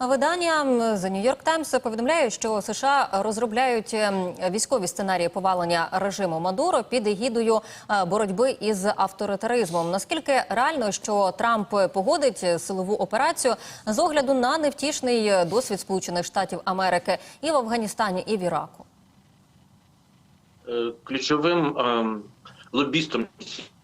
Видання The New York Times повідомляє, що США розробляють ем, військові сценарії повалення режиму Мадуро під егідою е, боротьби із авторитаризмом. Наскільки реально, що Трамп погодить силову операцію з огляду на невтішний досвід Сполучених Штатів Америки і в Афганістані, і в Іраку? Е, ключовим ем, лобістом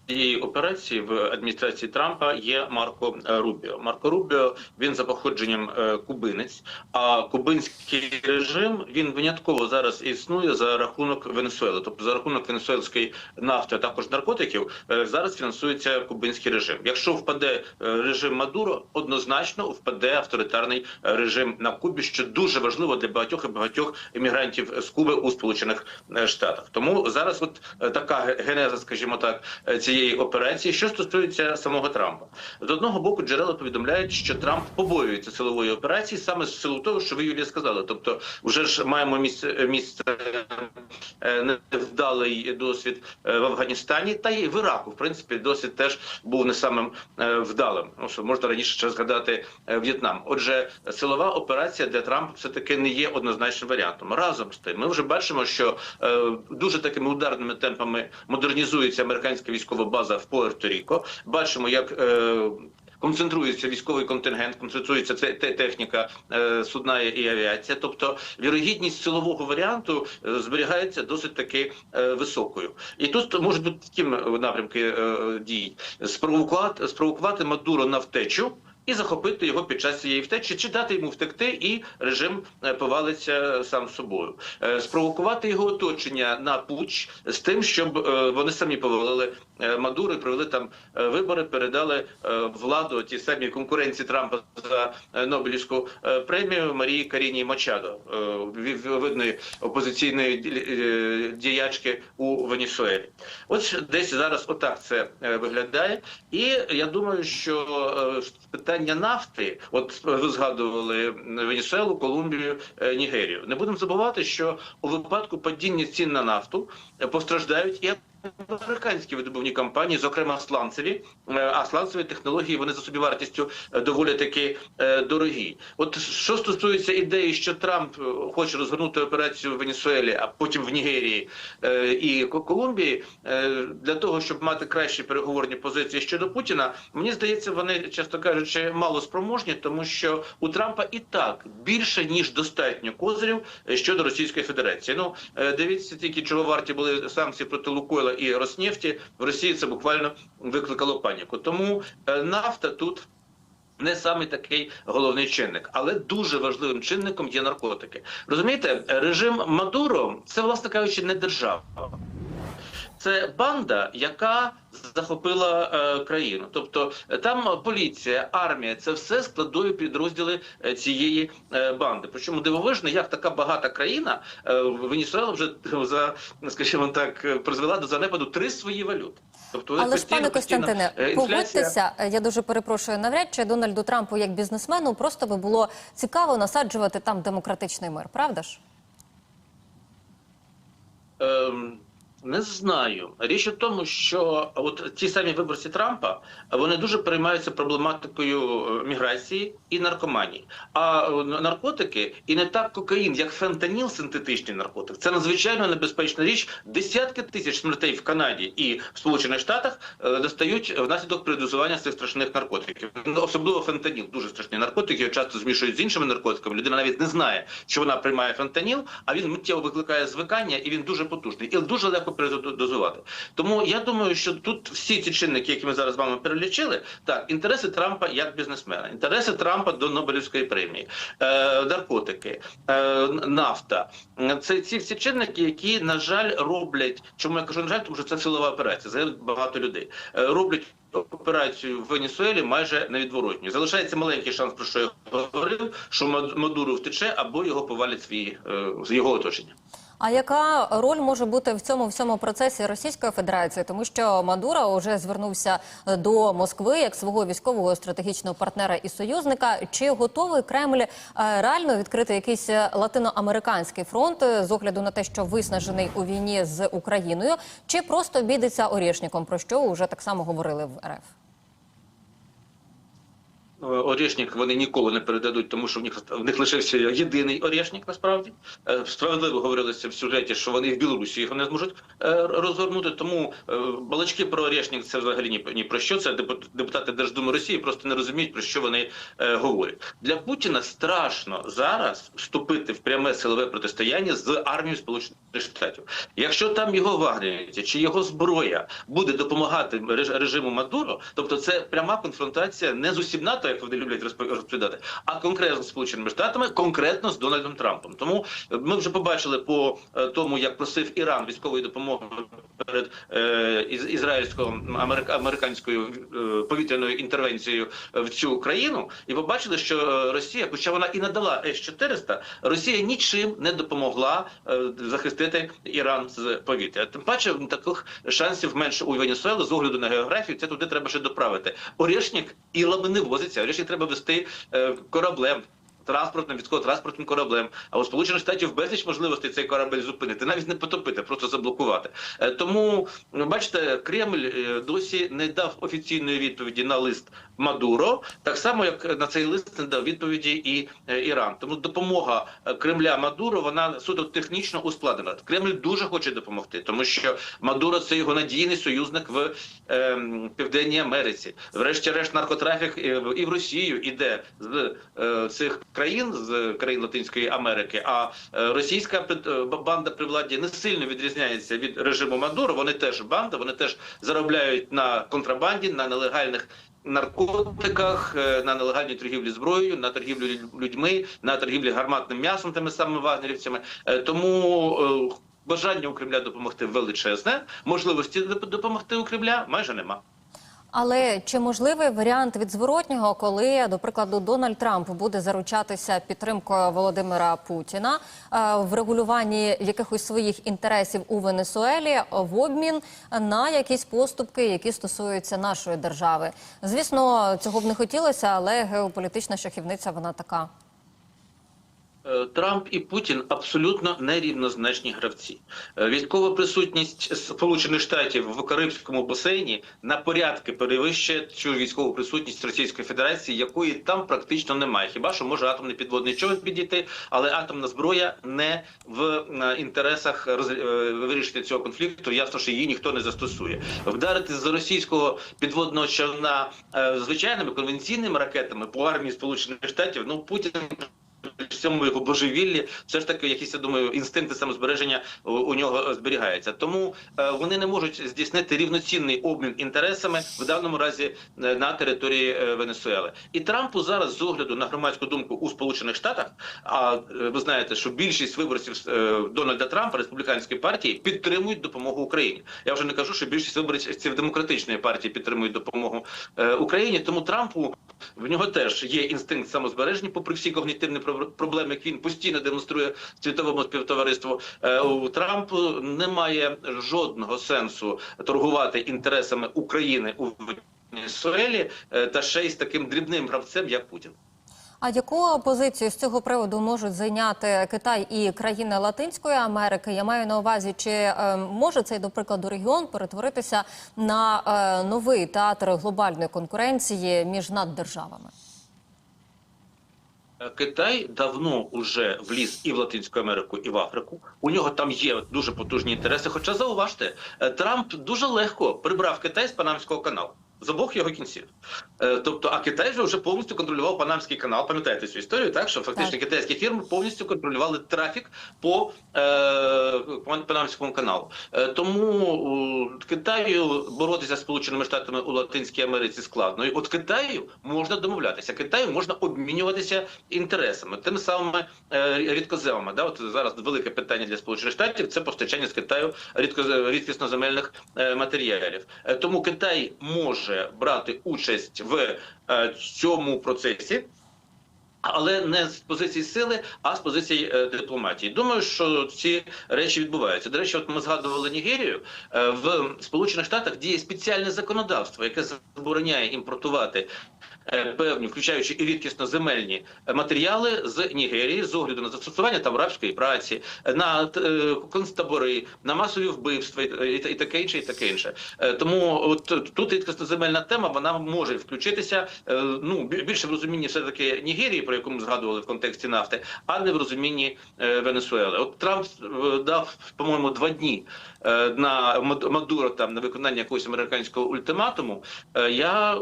цієї операції в адміністрації Трампа є Марко е, Рубіо. Марко Рубіо він за походженням е, кубинець. А кубинський режим він винятково зараз існує за рахунок Венесуели, тобто за рахунок венесуельської нафти, а також наркотиків. е, Зараз фінансується кубинський режим. Якщо впаде режим Мадуро, однозначно впаде авторитарний режим на Кубі, що дуже важливо для багатьох і багатьох іммігрантів з Куби у Сполучених Штатах. Тому зараз, от така генеза, скажімо так, е, цієї операції. Що стосується самого Трампа, з одного боку джерела повідомляють, що Трамп побоюється силової операції саме з силу того, що ви Юлія сказали. Тобто, вже ж маємо місце місце е, невдалий досвід е, в Афганістані, та й в Іраку. В принципі, досвід теж був не самим е, вдалим. Ну, можна раніше ще згадати В'єтнам. Отже, силова операція для Трампа все таки не є однозначним варіантом. Разом з тим, ми вже бачимо, що дуже такими ударними темпами модернізується американська військова база в Пуерто-Ріко. Бачимо, як е, Концентрується військовий контингент, концентрується те- те- техніка е, судна і авіація. Тобто вірогідність силового варіанту е, зберігається досить таки е, високою. І тут можуть бути такі напрямки е, дій: спровокувати, спровокувати Мадуро на втечу. І захопити його під час цієї втечі, чи дати йому втекти, і режим е, повалиться сам собою, Е, спровокувати його оточення на пуч з тим, щоб е, вони самі повалили Мадуро і провели там вибори, передали владу ті самі конкуренції Трампа за Нобелівську премію Марії Каріні Мачадо, видної опозиційної діячки у Венесуелі. Ось десь зараз отак це виглядає, і я думаю, що е, питання нафти, от ви згадували Венесуелу, Колумбію, е, Нігерію. Не будемо забувати, що у випадку падіння цін на нафту е, постраждають і американські видобувні компанії, зокрема сланцеві, Е, а сланцеві технології вони за собівартістю е, доволі таки е, дорогі. От що стосується ідеї, що Трамп хоче розгорнути операцію в Венесуелі, а потім в Нігерії і Колумбії, для того, щоб мати кращі переговорні позиції щодо Путіна, мені здається, вони часто кажучи мало спроможні, тому що у Трампа і так більше ніж достатньо козирів щодо Російської Федерації. Ну дивіться, тільки чого варті були санкції проти Лукойла і Роснефті. В Росії це буквально викликало паніку. Тому е, нафта тут. Не саме такий головний чинник, але дуже важливим чинником є наркотики. Розумієте, режим Мадуро це, власне кажучи, не держава. Це банда, яка захопила е, країну. Тобто е, там поліція, армія це все складові підрозділи е, цієї е, банди. Причому дивовижно, як така багата країна е, Венесуела вже за, скажімо так, е, призвела до занепаду три свої валюти. Тобто Але ж, пане Костянтине, інфляція- погодьтеся, я дуже перепрошую. Навряд чи Дональду Трампу як бізнесмену просто би було цікаво насаджувати там демократичний мир, правда ж? Ем, не знаю. Річ у тому, що от ті самі виборці Трампа вони дуже переймаються проблематикою е, міграції і наркоманії. А е, наркотики і не так кокаїн, як фентаніл, синтетичний наркотик. Це надзвичайно небезпечна річ. Десятки тисяч смертей в Канаді і в Сполучених Штатах е, достають внаслідок передозування цих страшних наркотиків. Ну, Особливо фентаніл, дуже страшний наркотик. Його часто змішують з іншими наркотиками. Людина навіть не знає, що вона приймає фентаніл, а він миттєво викликає звикання, і він дуже потужний і дуже легко передозувати. Тому я думаю, що тут всі ці чинники, які ми зараз з вами перелічили, так інтереси Трампа як бізнесмена, інтереси Трампа до Нобелівської премії, е, наркотики, е, нафта. Це ці всі чинники, які на жаль роблять. Чому я кажу на жаль, тому що це силова операція. Загинули багато людей. Е, роблять операцію в Венесуелі майже невідворотньо. Залишається маленький шанс, про що я говорив, що Мад- Мадуро втече або його повалять свої е, його оточення. А яка роль може бути в цьому всьому процесі Російської Федерації? Тому що Мадуро вже звернувся до Москви як свого військового стратегічного партнера і союзника. Чи готовий Кремль е, реально відкрити якийсь латиноамериканський фронт е, з огляду на те, що виснажений у війні з Україною, чи просто обійдеться орішником, про що вже так само говорили в РФ? Е, Орішник вони ніколи не передадуть, тому що в них в них лишився єдиний орішник. Насправді Е, справедливо говорилося в сюжеті, що вони в Білорусі його не зможуть е, розгорнути. Тому балачки про орішник це взагалі ні, ні про що. Це депу- депутати Держдуми Росії просто не розуміють про що вони говорять. Для Путіна страшно зараз вступити в пряме силове протистояння з армією Сполучених Штатів. Якщо там його вагнерівці чи його зброя буде допомагати режиму Мадуро, тобто це пряма конфронтація не з усім НАТО, як вони люблять розпо- розповідати, а конкретно з Сполученими Штатами, конкретно з Дональдом Трампом. Тому е, ми вже побачили по е, тому, як просив Іран військової допомоги перед е, із- ізраїльсько-американською е, повітряною інтервенцією в цю країну, і побачили, що Росія, хоча вона і надала С-400, Росія нічим не допомогла захистити Іран з повітря. Тим паче таких шансів менше у Венесуели з огляду на географію. Це туди треба ще доправити. Орішник ілами не возиться. Орішник треба вести е, кораблем. Транспортним військово-транспортним кораблем, а у Сполучених Штатів безліч можливостей цей корабель зупинити, навіть не потопити, просто заблокувати. Е, Тому бачите, Кремль е, досі не дав офіційної відповіді на лист Мадуро, так само як на цей лист не дав відповіді і е, Іран. Тому допомога е, Кремля Мадуро вона суто технічно ускладнена. Кремль дуже хоче допомогти, тому що Мадуро це його надійний союзник в ем, Південній Америці. Врешті-решт, наркотрафік е, і в Росію іде з е, цих країн з країн Латинської Америки. А е, російська е, банда при владі не сильно відрізняється від режиму Мадуро. Вони теж банда, вони теж заробляють на контрабанді, на нелегальних. Наркотиках, е, на нелегальній торгівлі зброєю, на торгівлю людьми, на торгівлі гарматним м'ясом, тими самими вагнерівцями. Е, Тому е, бажання у Кремля допомогти величезне, можливості доп- допомогти у Кремля майже нема. Але чи можливий варіант від зворотнього, коли, до прикладу, Дональд Трамп буде заручатися підтримкою Володимира Путіна е, в регулюванні якихось своїх інтересів у Венесуелі в обмін на якісь поступки, які стосуються нашої держави? Звісно, цього б не хотілося, але геополітична шахівниця вона така. Е, Трамп і Путін абсолютно нерівнозначні гравці. Е, Військова присутність Сполучених Штатів в Карибському басейні на порядки перевищує цю військову присутність Російської Федерації, якої там практично немає. Хіба що може атомний підводний човен підійти, але атомна зброя не в е, інтересах е, цього конфлікту. Ясно, що її ніхто не застосує. Вдарити з російського підводного човна звичайними конвенційними ракетами по армії Сполучених Штатів. Ну Путін в цьому його божевіллі, все ж таки, якісь я думаю, інстинкти самозбереження у, нього зберігаються. Тому е, вони не можуть здійснити рівноцінний обмін інтересами в даному разі е, на території е, Венесуели. І Трампу зараз з огляду на громадську думку у Сполучених Штатах. А ви знаєте, що більшість виборців Дональда Трампа республіканської партії підтримують допомогу Україні. Я вже не кажу, що більшість виборців демократичної партії підтримують допомогу Україні. Тому Трампу в нього теж є інстинкт самозбереження, попри всі когнітивні про- проблеми, які він постійно демонструє світовому співтовариству. Е, У Трампу немає жодного сенсу торгувати інтересами України у Венесуелі е, та ще й з таким дрібним гравцем, як Путін. А яку позицію з цього приводу можуть зайняти Китай і країни Латинської Америки? Я маю на увазі, чи е, може цей, до прикладу, регіон перетворитися на новий театр глобальної конкуренції між наддержавами? Е, Китай давно уже вліз і в Латинську Америку, і в Африку. У нього там є дуже потужні інтереси. Хоча зауважте, е, Трамп дуже легко прибрав Китай з Панамського каналу. З обох його кінців, Е, тобто, а Китай же вже повністю контролював Панамський канал. Пам'ятаєте цю історію? Так що фактично Так. китайські фірми повністю контролювали трафік по е, Панамському каналу. Е, тому Китаю боротися з Сполученими Штатами у Латинській Америці складно. І от Китаю можна домовлятися. Китаю можна обмінюватися інтересами, тими самими е, рідкоземами. Да, от зараз велике питання для Сполучених Штатів це постачання з Китаю рідко рідкісноземельних е, матеріалів. Е, тому Китай може брати участь в е, цьому процесі. Але не з позиції сили, а з позиції е, дипломатії. Думаю, що ці речі відбуваються. До речі, от ми згадували Нігерію. Е, в Сполучених Штатах діє спеціальне законодавство, яке забороняє імпортувати е, певні, включаючи і рідкісно земельні матеріали з Нігерії з огляду на застосування там рабської праці, на концтабори, на масові вбивства і, таке інше, і таке інше. Тому от тут рідкісно земельна тема вона може включитися ну більше в розумінні все таки Нігерії, про яку ми згадували в контексті нафти, а не в розумінні е, Венесуели. От Трамп е, дав, по-моєму, два дні е, на Мад- Мадуро там на виконання якогось американського ультиматуму. Я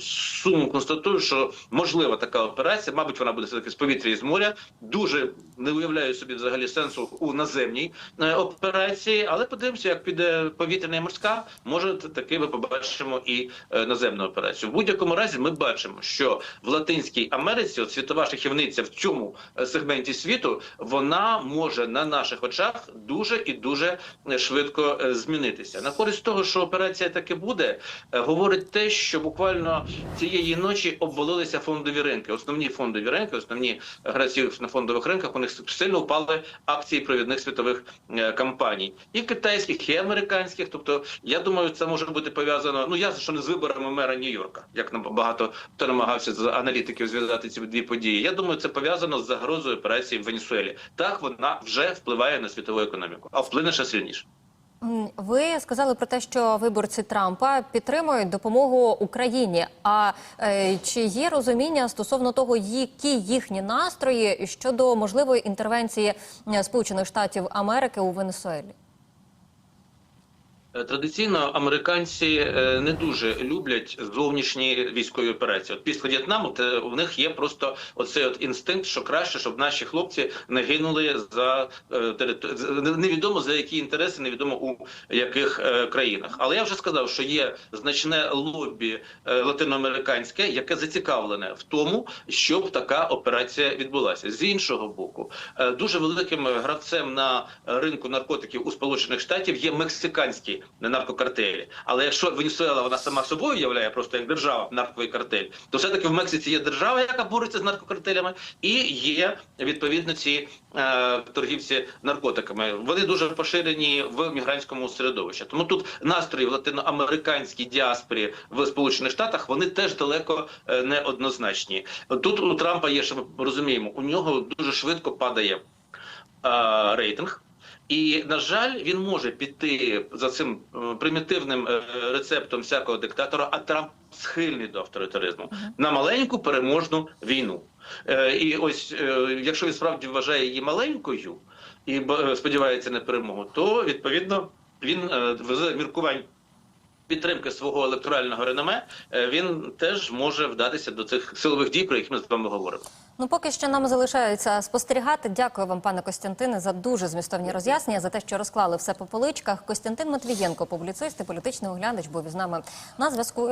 сумом констатую, що можлива така операція. Мабуть, вона буде все таки з повітря і з моря. Дуже не уявляю собі взагалі сенсу у наземній операції, але подивимося, як піде повітряна і морська. Може таки ми побачимо і наземну операцію. В будь-якому разі ми бачимо, що в Латинській Америці світова шахівниця в цьому е, сегменті світу вона може на наших очах дуже і дуже е, швидко е, змінитися. На користь того, що операція таки буде, говорить те, що буквально цієї ночі обвалилися фондові ринки. Основні фондові ринки, основні гравці на фондових ринках, у них сильно впали акції провідних світових компаній, і китайських, і американських. Тобто, я думаю, це може бути пов'язано. Ну ясно, що не з виборами мера Нью-Йорка, як нам багато хто намагався з аналітиків зв'язати ці дві події. Я думаю, це пов'язано з загрозою операції в Венесуелі. Так вона вже впливає на світову економіку, а вплине ще сильніше. Ви сказали про те, що виборці Трампа підтримують допомогу Україні. А е, чи є розуміння стосовно того, які їхні настрої щодо можливої інтервенції е, Сполучених Штатів Америки у Венесуелі? Е, Традиційно американці е, не дуже люблять зовнішні військові операції. От після В'єтнаму у них є просто оцей от інстинкт, що краще, щоб наші хлопці не гинули за е, територ- з- невідомо за які інтереси, невідомо у яких країнах. Але я вже сказав, що є значне лобі латиноамериканське, яке зацікавлене в тому, щоб така операція відбулася. З іншого боку, дуже великим гравцем на ринку наркотиків у Сполучених Штатів є мексиканські наркокартелі. Але якщо Венесуела вона сама собою являє просто як держава нарковий картель, то все таки в Мексиці є держава, яка бореться з наркокартелями, і є відповідно ці е, торгівці наркотиками. Вони дуже поширені в мігрантському середовищі. Тому тут настрої в латиноамериканській діаспорі в Сполучених Штатах вони теж далеко е, не однозначні. Тут у Трампа є, що ми розуміємо, у нього дуже швидко падає е, рейтинг. І на жаль, він може піти за цим е, примітивним е, рецептом всякого диктатора, а Трамп схильний до авторитаризму на маленьку переможну війну. Е, І ось якщо він справді вважає її маленькою і сподівається на перемогу, то відповідно він з міркувань підтримки свого електорального реноме він теж може вдатися до цих силових дій, про які ми з вами говоримо. Ну, поки що нам залишається спостерігати. Дякую вам, пане Костянтине, за дуже змістовні роз'яснення, за те, що розклали все по поличках. Костянтин Матвієнко, публіцист і політичний оглядач, був із нами на зв'язку.